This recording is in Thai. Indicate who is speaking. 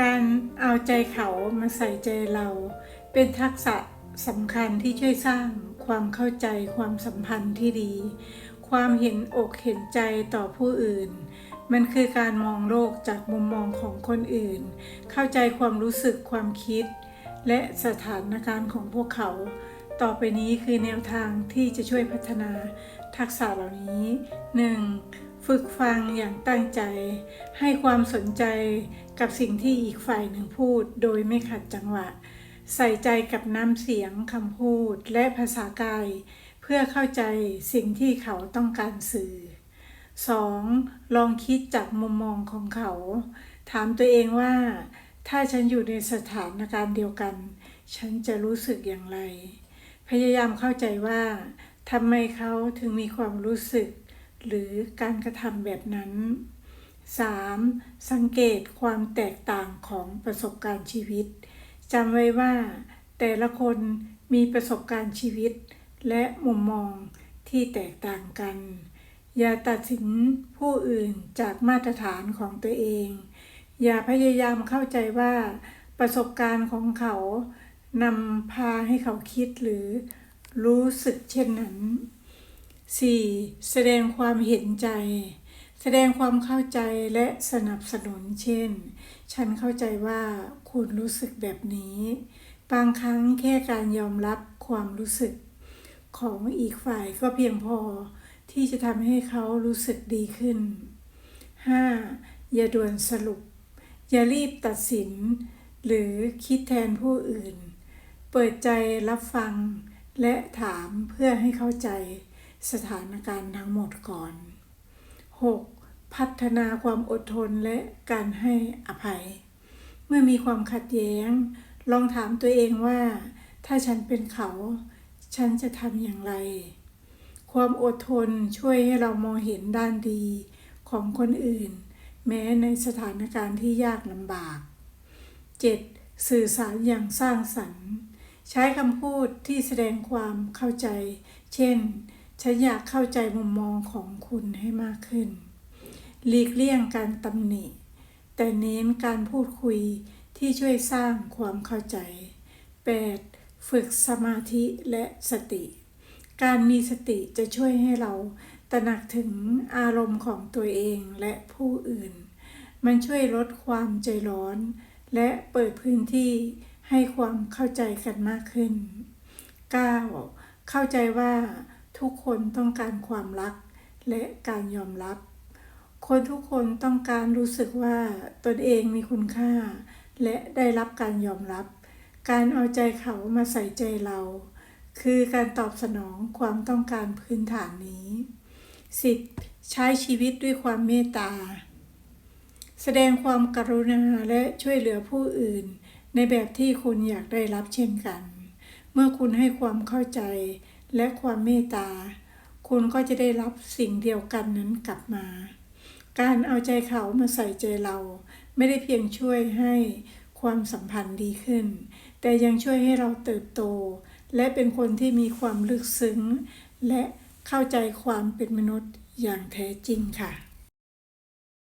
Speaker 1: การเอาใจเขามาใส่ใจเรา เป็นทักษะสำคัญที่ช่วยสร้างความเข้าใจความสัมพันธ์ที่ดี ความเห็นอกเห็นใจต่อผู้อื่น มันคือการมองโลกจากมุมมองของคนอื่น เข้าใจความรู้สึกความคิด และสถานการณ์ของพวกเขา ต่อไปนี้คือแนวทางที่จะช่วยพัฒนาทักษะเหล่านี้ 1. ฝึกฟังอย่างตั้งใจ ให้ความสนใจกับสิ่งที่อีกฝ่ายหนึ่งพูด โดยไม่ขัดจังหวะ ใส่ใจกับน้ำเสียงคำพูดและภาษากาย เพื่อเข้าใจสิ่งที่เขาต้องการสื่อ 2. ลองคิดจากมุมมองของเขา ถามตัวเองว่า ถ้าฉันอยู่ในสถานการณ์เดียวกัน ฉันจะรู้สึกอย่างไร พยายามเข้าใจว่าทำไมเขาถึงมีความรู้สึก หรือการกระทำแบบนั้น 3. สังเกตความแตกต่างของประสบการณ์ชีวิตจำไว้ว่า แต่ละคนมีประสบการณ์ชีวิต และมุมมองที่แตกต่างกัน อย่าตัดสินผู้อื่นจากมาตรฐานของตัวเอง อย่าพยายามเข้าใจว่า ประสบการณ์ของเขานำพาให้เขาคิดหรือรู้สึกเช่นนั้น 4. แสดงความเห็นใจ แสดงความเข้าใจและสนับสนุนเช่น ฉันเข้าใจว่าคุณรู้สึกแบบนี้ บางครั้งแค่การยอมรับความรู้สึกของอีกฝ่ายก็เพียงพอที่จะทำให้เขารู้สึกดีขึ้น 5. อย่าด่วนสรุป อย่ารีบตัดสิน หรือคิดแทนผู้อื่น เปิดใจรับฟังและถามเพื่อให้เข้าใจ สถานการณ์ทั้งหมดก่อน 6. พัฒนาความอดทนและการให้อภัย เมื่อมีความขัดแย้ง ลองถามตัวเองว่า ถ้าฉันเป็นเขา ฉันจะทำอย่างไร ความอดทนช่วยให้เรามองเห็นด้านดีของคนอื่น แม้ในสถานการณ์ที่ยากลำบาก 7. สื่อสารอย่างสร้างสรรค์ ใช้คำพูดที่แสดงความเข้าใจ เช่น ฉันอยากเข้าใจมุมมองของคุณให้มากขึ้น หลีกเลี่ยงการตำหนิ แต่เน้นการพูดคุยที่ช่วยสร้างความเข้าใจ 8. ฝึกสมาธิและสติ การมีสติจะช่วยให้เราตระหนักถึงอารมณ์ของตัวเองและผู้อื่น มันช่วยลดความใจร้อน และเปิดพื้นที่ให้ความเข้าใจกันมากขึ้น 9. เข้าใจว่า ทุกคนต้องการความรักและการยอมรับ คนทุกคนต้องการรู้สึกว่าตนเองมีคุณค่า และได้รับการยอมรับ การเอาใจเขามาใส่ใจเรา คือการตอบสนองความต้องการพื้นฐานนี้ 10. ใช้ชีวิตด้วยความเมตตา แสดงความกรุณาและช่วยเหลือผู้อื่น ในแบบที่คุณอยากได้รับเช่นกัน เมื่อคุณให้ความเข้าใจ และความเมตตา คุณก็จะได้รับสิ่งเดียวกันนั้นกลับมา การเอาใจเขามาใส่ใจเรา ไม่ได้เพียงช่วยให้ความสัมพันธ์ดีขึ้น แต่ยังช่วยให้เราเติบโต และเป็นคนที่มีความลึกซึ้ง และเข้าใจความเป็นมนุษย์อย่างแท้จริงค่ะ